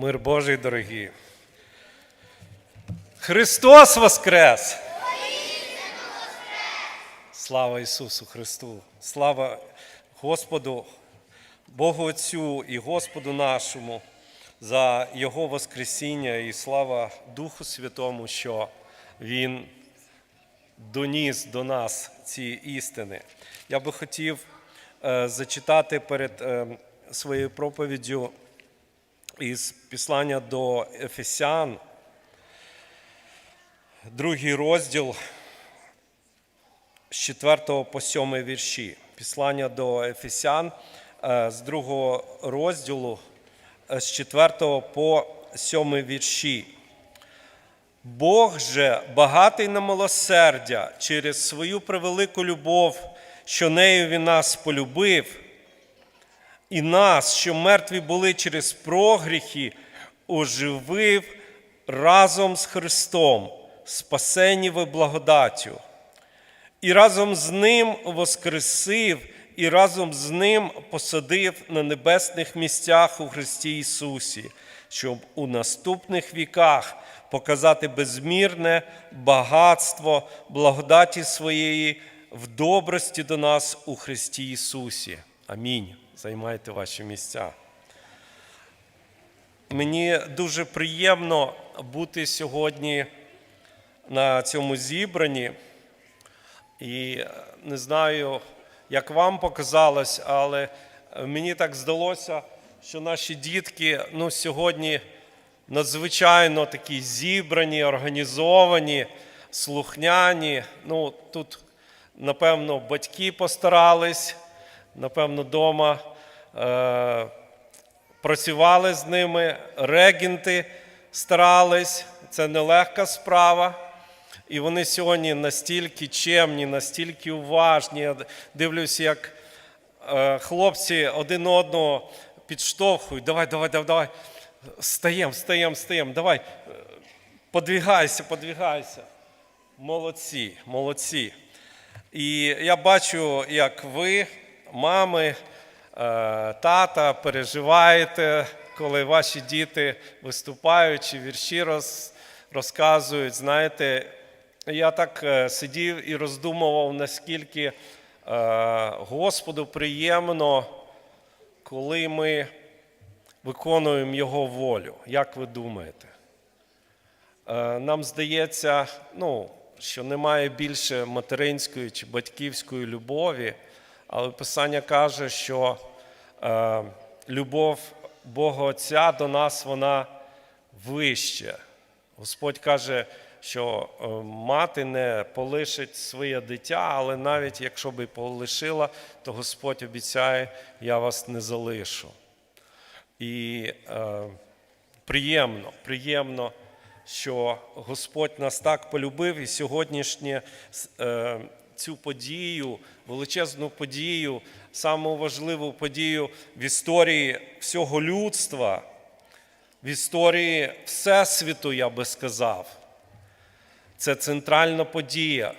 Мир Божий, дорогі. Христос Воскрес! Слава Ісусу Христу! Слава Господу, Богу Отцю і Господу нашому за Його Воскресіння і слава Духу Святому, що Він доніс до нас ці істини. Я би хотів е, зачитати перед е, своєю проповіддю із післання до Ефесян, другий розділ з 4 по 7 вірші. Післання до Ефесян е, з другого розділу е, з 4 по 7 вірші. Бог же багатий на милосердя через свою превелику любов, що нею він нас полюбив, і нас, що мертві були через прогріхи, оживив разом з Христом, спасені ви благодаттю, і разом з Ним воскресив, і разом з Ним посадив на небесних місцях у Христі Ісусі, щоб у наступних віках показати безмірне багатство благодаті своєї в добрості до нас у Христі Ісусі. Амінь. Займайте ваші місця. Мені дуже приємно бути сьогодні на цьому зібранні. І е, не знаю, як вам показалось, але е, мені так здалося, що наші дітки ну, сьогодні надзвичайно такі зібрані, організовані, слухняні. Ну, тут, напевно, батьки постарались, напевно, вдома е, працювали з ними, регенти старались. Це нелегка справа. І вони сьогодні настільки чемні, настільки уважні. Я дивлюся, як е, хлопці один одного підштовхують. Давай, давай, давай, давай. Стаємо, стаємо, стаємо. Давай. Подвігайся, подвігайся. Молодці, молодці. І я бачу, як ви, мами, е, тата, переживаєте, коли ваші діти виступають чи вірші роз, розказують. Знаєте, я так е, сидів і роздумував, наскільки е, Господу приємно, коли ми виконуємо Його волю. Як ви думаєте? Нам здається, ну, що немає більше материнської чи батьківської любові, але Писання каже, що е, любов Бога Отця до нас вона вища. Господь каже, що е, мати не полишить своє дитя, але навіть якщо би полишила, то Господь обіцяє, я вас не залишу. І е, приємно, приємно, що Господь нас так полюбив, і сьогоднішнє е, цю подію, величезну подію, саму важливу подію в історії всього людства, в історії Всесвіту, я би сказав. Це центральна подія.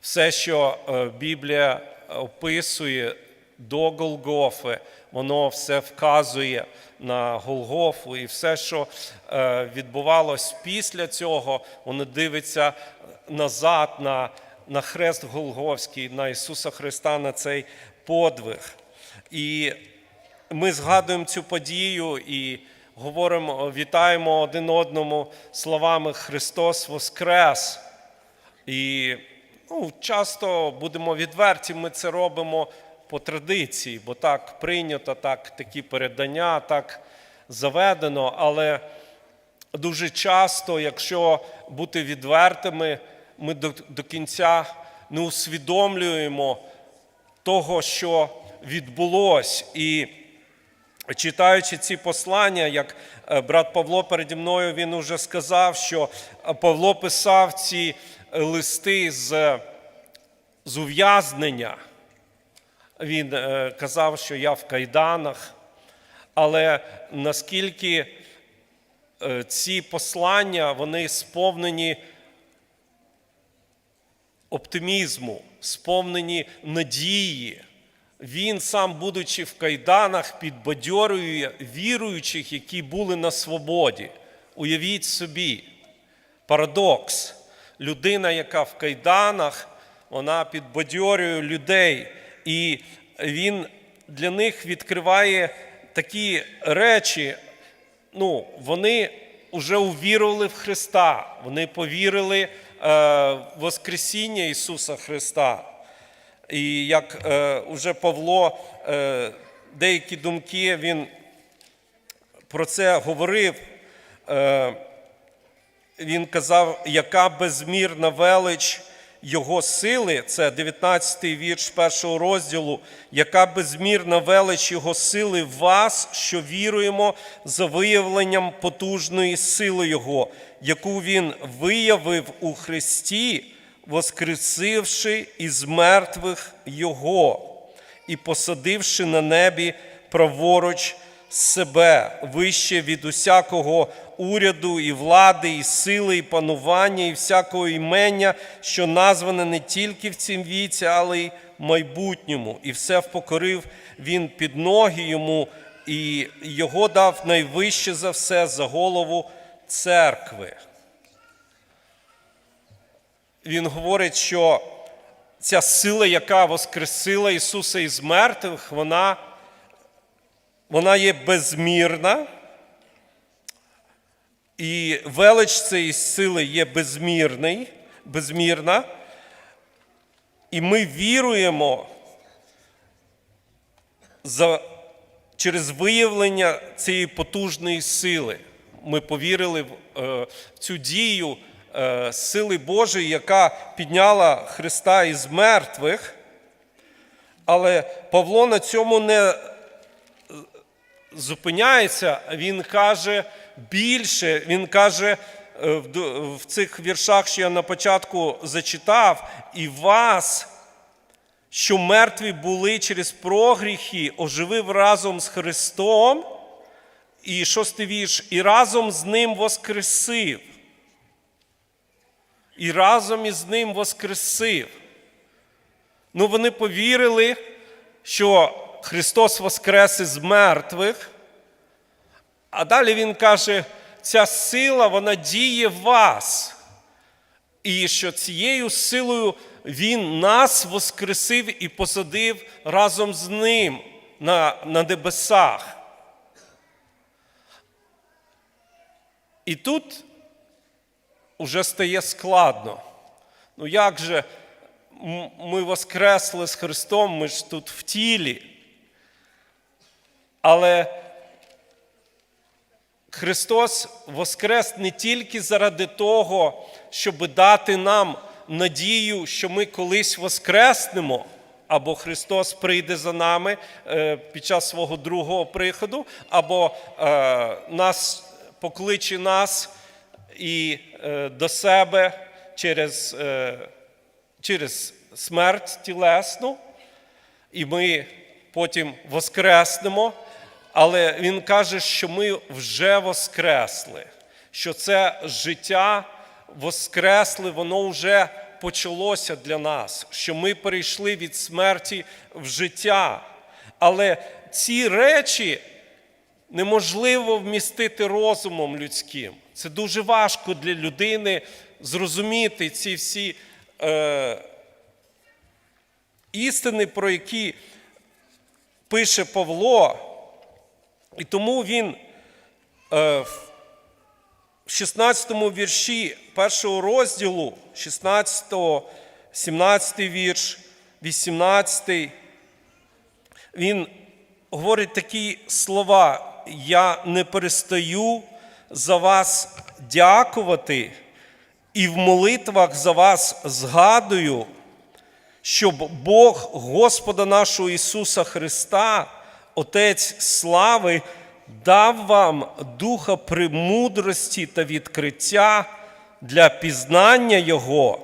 Все, що е, Біблія описує до Голгофи, воно все вказує на Голгофу, і все, що е, відбувалось після цього, воно дивиться назад на, на хрест Голговський, на Ісуса Христа, на цей подвиг. І ми згадуємо цю подію і говоримо, вітаємо один одному словами Христос Воскрес. І ну, часто будемо відверті, ми це робимо по традиції, бо так прийнято, так, такі передання, так заведено. Але дуже часто, якщо бути відвертими, ми до, до кінця не усвідомлюємо того, що відбулось. І читаючи ці послання, як е, брат Павло переді мною, він уже сказав, що е, Павло писав ці е, листи з, з ув'язнення. Він казав, що я в кайданах. Але наскільки ці послання вони сповнені оптимізму, сповнені надії, Він сам, будучи в кайданах, підбадьорює віруючих, які були на свободі. Уявіть собі, парадокс. Людина, яка в кайданах, вона підбадьорює людей, і він для них відкриває такі речі. Ну, вони вже увірували в Христа, вони повірили Воскресіння Ісуса Христа. І як е, вже Павло, е, деякі думки він про це говорив. Е, він казав, яка безмірна велич його сили, це 19-й вірш першого розділу, яка безмірна велич його сили вас, що віруємо за виявленням потужної сили Його, яку Він виявив у Христі, воскресивши із мертвих Його і посадивши на небі праворуч себе, вище від усякого уряду і влади, і сили, і панування, і всякого імення, що назване не тільки в цім віці, але й в майбутньому. І все впокорив він під ноги йому, і його дав найвище за все за голову церкви. Він говорить, що ця сила, яка воскресила Ісуса із мертвих, вона, вона є безмірна. І велич цієї сили є безмірний, безмірна. І ми віруємо за, через виявлення цієї потужної сили. Ми повірили в, е, цю дію е, сили Божої, яка підняла Христа із мертвих. Але Павло на цьому не зупиняється, він каже більше, він каже е, в цих віршах, що я на початку зачитав, і вас, що мертві були через прогріхи, оживив разом з Христом, і шостий вірш, і разом з ним воскресив. І разом із ним воскресив. Ну, вони повірили, що Христос воскрес із мертвих. А далі Він каже, ця сила, вона діє в вас. І що цією силою Він нас воскресив і посадив разом з ним на, на небесах. І тут уже стає складно. Ну як же ми воскресли з Христом, ми ж тут в тілі. Але Христос воскрес не тільки заради того, щоб дати нам надію, що ми колись воскреснемо, або Христос прийде за нами е, під час свого другого приходу, або е, нас покличе нас і е, до себе через, через смерть тілесну, і ми потім воскреснемо. Але він каже, що ми вже воскресли, що це життя воскресли, воно вже почалося для нас, що ми перейшли від смерті в життя. Але ці речі неможливо вмістити розумом людським. Це дуже важко для людини зрозуміти ці всі е, істини, про які пише Павло. І тому він е, в 16 вірші першого розділу, 16, 17 вірш, 18, він говорить такі слова: Я не перестаю за вас дякувати і в молитвах за вас згадую, щоб Бог Господа нашого Ісуса Христа, Отець слави, дав вам духа премудрості та відкриття для пізнання Його.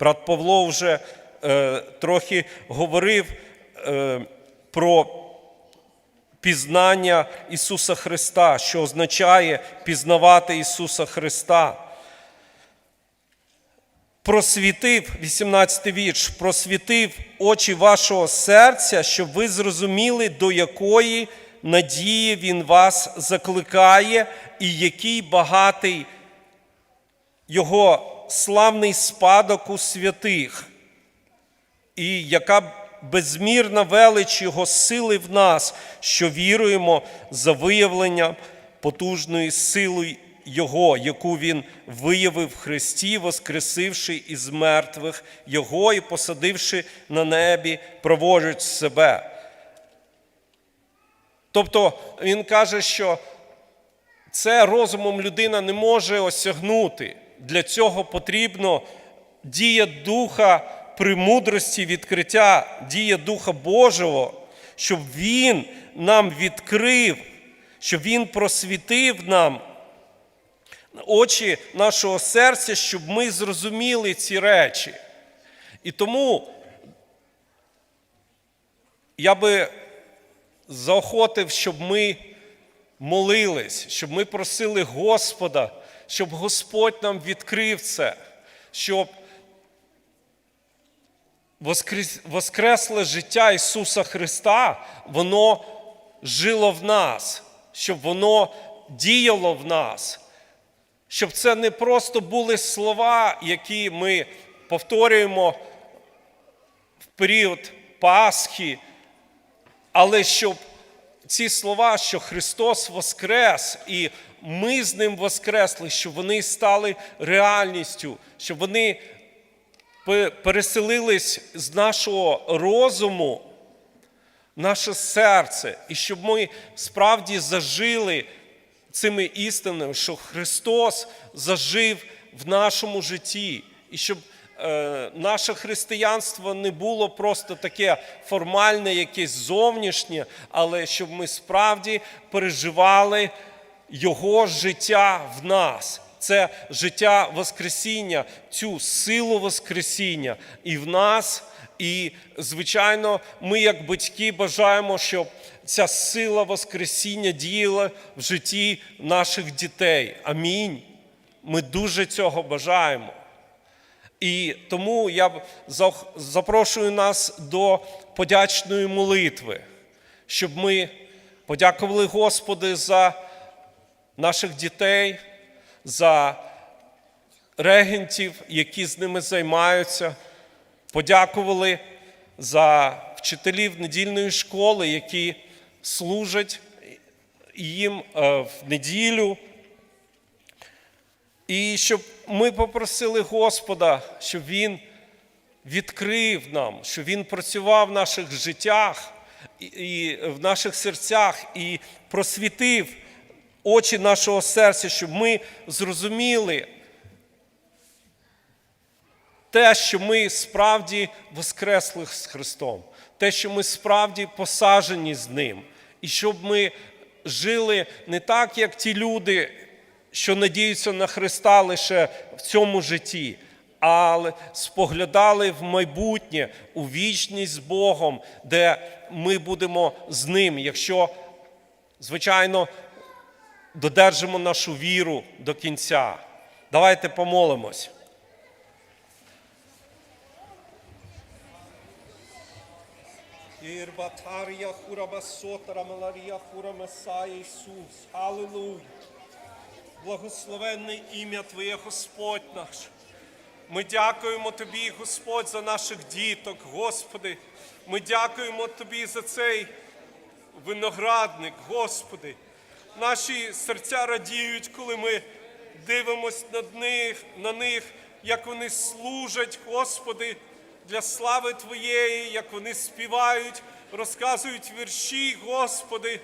Брат Павло вже е, трохи говорив е, про пізнання Ісуса Христа, що означає пізнавати Ісуса Христа. Просвітив, 18 вірш, просвітив очі вашого серця, щоб ви зрозуміли, до якої надії Він вас закликає, і який багатий його славний спадок у святих, і яка безмірна велич Його сили в нас, що віруємо за виявлення потужної сили Його, яку Він виявив в Христі, воскресивши із мертвих Його і посадивши на небі, проводжуть себе. Тобто він каже, що це розумом людина не може осягнути. Для цього потрібно дія Духа премудрості, відкриття, дія Духа Божого, щоб Він нам відкрив, щоб Він просвітив нам очі нашого серця, щоб ми зрозуміли ці речі. І тому я би заохотив, щоб ми молились, щоб ми просили Господа, щоб Господь нам відкрив це, щоб воскресле життя Ісуса Христа, воно жило в нас, щоб воно діяло в нас, щоб це не просто були слова, які ми повторюємо в період Пасхи, але щоб ці слова, що Христос воскрес, і ми з Ним воскресли, щоб вони стали реальністю, щоб вони переселились з нашого розуму наше серце, і щоб ми справді зажили цими істинами, що Христос зажив в нашому житті, і щоб е, наше християнство не було просто таке формальне, якесь зовнішнє, але щоб ми справді переживали Його життя в нас. Це життя Воскресіння, цю силу Воскресіння і в нас. І, звичайно, ми, як батьки, бажаємо, щоб ця сила Воскресіння діяла в житті наших дітей. Амінь. Ми дуже цього бажаємо. І тому я запрошую нас до подячної молитви, щоб ми подякували Господи за наших дітей, за регентів, які з ними займаються, подякували за вчителів недільної школи, які служать їм е, в неділю. І щоб ми попросили Господа, щоб Він відкрив нам, щоб Він працював в наших життях і- в наших серцях і просвітив очі нашого серця, щоб ми зрозуміли те, що ми справді воскресли з Христом, те, що ми справді посаджені з Ним, і щоб ми жили не так, як ті люди, що надіються на Христа лише в цьому житті, але споглядали в майбутнє, у вічність з Богом, де ми будемо з Ним, якщо, звичайно, додержимо нашу віру до кінця. Давайте помолимось. Ірбатарія хурабасотара маларія хурамасая Ісус. Аллилуйя. Благословенне ім'я Твоє, Господь наш. Ми дякуємо Тобі, Господь, за наших діток, Господи. Ми дякуємо Тобі за цей виноградник, Господи. Наші серця радіють, коли ми дивимось над них, на них, як вони служать, Господи, для слави Твоєї, як вони співають, розказують вірші, Господи.